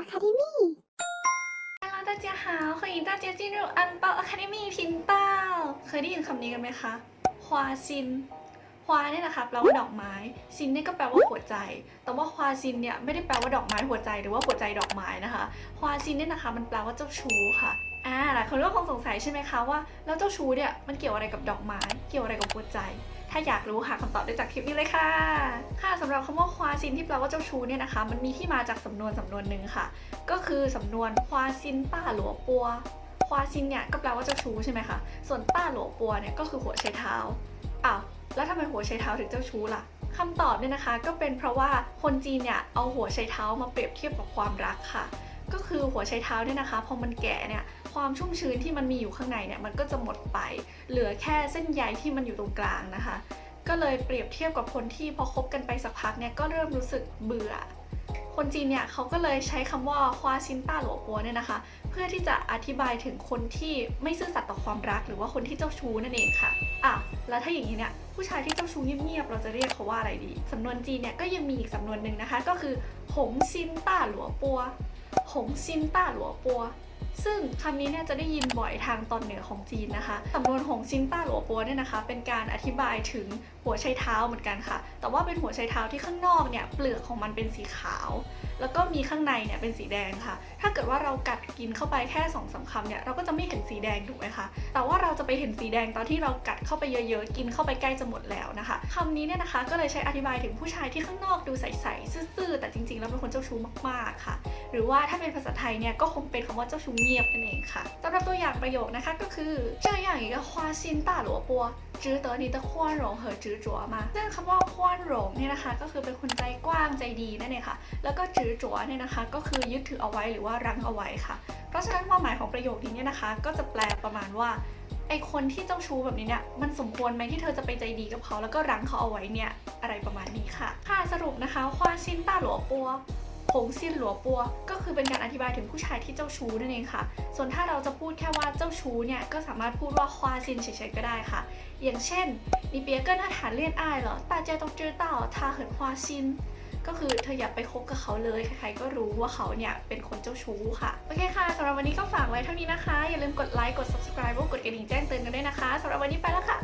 Academy。 Hello 大家好，欢迎大家进入安包 Academy 频道 เคยได้ยินคำนี้กันไหมคะ ควาซิน ควาเนี่ยนะคะแปลว่าดอกไม้ ซินเนี่ยก็แปลว่าหัวใจ แต่ว่าควาซินเนี่ยไม่ได้แปลว่าดอกไม้หัวใจหรือว่าหัวใจดอกไม้นะคะ ควาซินเนี่ยนะคะมันแปลว่าเจ้าชู้ค่ะ อ่าหลายคนก็คงสงสัยใช่ไหมคะว่าแล้วเจ้าชู้เนี่ยมันเกี่ยวอะไรกับดอกไม้ เกี่ยวอะไรกับหัวใจ ถ้าอยากรู้หาคำตอบได้จากคลิปนี้เลยค่ะ ค่ะสำหรับคำว่าควาซินที่แปลว่าเจ้าชู้เนี่ยนะคะ มันมีที่มาจากสำนวนสำนวนหนึ่งค่ะ ก็คือสำนวนควาซินต้าหลัวปัว ควาซินเนี่ยก็แปลว่าเจ้าชู้ใช่ไหมคะ ส่วนต้าหลัวปัวเนี่ยก็คือหัวไชเท้าอ้าวแล้วทำไมหัวไชเท้าถึงเจ้าชู้ล่ะคำตอบเนี่ยนะคะก็เป็นเพราะว่าคนจีนเนี่ยเอาหัวไชเท้ามาเปรียบเทียบกับความรักค่ะ ก็คือหัวไชเท้าเนี่ยนะคะ พอมันแก่เนี่ยความชุ่มชื้นที่มันมีอยู่ข้างในเนี่ยมันก็จะหมดไป เหลือแค่เส้นใยที่มันอยู่ตรงกลางนะคะ ก็เลยเปรียบเทียบกับคนที่พอคบกันไปสักพักเนี่ยก็เริ่มรู้สึกเบื่อ คนจีนเนี่ยเขาก็เลยใช้คำว่าควาชินต้าหลัวปัวเนี่ยนะคะ เพื่อที่จะอธิบายถึงคนที่ไม่ซื่อสัตย์ต่อความรัก หรือว่าคนที่เจ้าชู้นั่นเองค่ะอะแล้วถ้าอย่างนี้เนี่ยผู้ชายที่เจ้าชู้เงียบๆเราจะเรียกเขาว่าอะไรดีสำนวนจีนเนี่ยก็ยังมีอีกสำนวนหนึ่งนะคะ ก็คือหงซินต้าหลัวปัว หงซินต้าหลัวปัว ซึ่งคำนี้เนี่ยจะได้ยินบ่อยทางตอนเหนือของจีนนะคะสำนวนหงซินต้าหลัวปัวเนี่ยนะคะ เป็นการอธิบายถึงหัวไชเท้าเหมือนกันค่ะ แต่ว่าเป็นหัวไชเท้าที่ข้างนอกเนี่ยเปลือกของมันเป็นสีขาว แล้วก็มีข้างในเนี่ยเป็นสีแดงค่ะ ถ้าเกิดว่าเรากัดกินเข้าไปแค่สองสามคำเนี่ยเราก็จะไม่เห็นสีแดงถูกไหมคะ แต่ว่าเราจะไปเห็นสีแดงตอนที่เรากัดเข้าไปเยอะๆ กินเข้าไปใกล้จะหมดแล้วนะคะคำนี้เนี่ยนะคะก็เลยใช้อธิบายถึงผู้ชายที่ข้างนอกดูใสๆซื่อๆแต่จริงๆ แล้วเป็นคนเจ้าชู้มากๆค่ะ หรือว่าถ้าเป็นภาษาไทยเนี่ยก็คงเป็นคำว่าเจ้าชู้เงียบนั่นเองค่ะสำหรับตัวอย่างประโยคนะคะก็คือ这样一个花心大萝卜值得你的宽容和执着吗ซึ่งคำว่า宽容เนี่ยนะคะก็คือเป็นคนใจกว้างใจดีนั่นเองค่ะ แล้วก็จือจัวเนี่ยนะคะ ก็คือยึดถือเอาไว้หรือว่ารั้งเอาไว้ค่ะ เพราะฉะนั้นความหมายของประโยคนี้เนี่ยนะคะ ก็จะแปลประมาณว่าไอคนที่เจ้าชู้แบบนี้เนี่ยมันสมควรไหมที่เธอจะไปใจดีกับเขาแล้วก็รั้งเขาเอาไว้เนี่ยอะไรประมาณนี้ค่ะ ค่ะสรุปนะคะควาชินต้าหลัวปัว ผงซินหลัวปัว ก็คือเป็นการอธิบายถึงผู้ชายที่เจ้าชู้นั่นเองค่ะ ส่วนถ้าเราจะพูดแค่ว่าเจ้าชู้เนี่ยก็สามารถพูดว่าควาซินเฉยๆก็ได้ค่ะ อย่างเช่น你别跟他谈恋爱了大家都知道他很花心ก็คือเธออย่าไปคบกับเขาเลย ใครๆก็รู้ว่าเขาเนี่ยเป็นคนเจ้าชู้ค่ะ โอเคค่ะสำหรับวันนี้ก็ฝากไว้เท่านี้นะคะ อย่าลืมกดไลค์ กด subscribe กดกระดิ่งแจ้งเตือนกันด้วยนะคะสำหรับวันนี้ไปแล้วค่ะ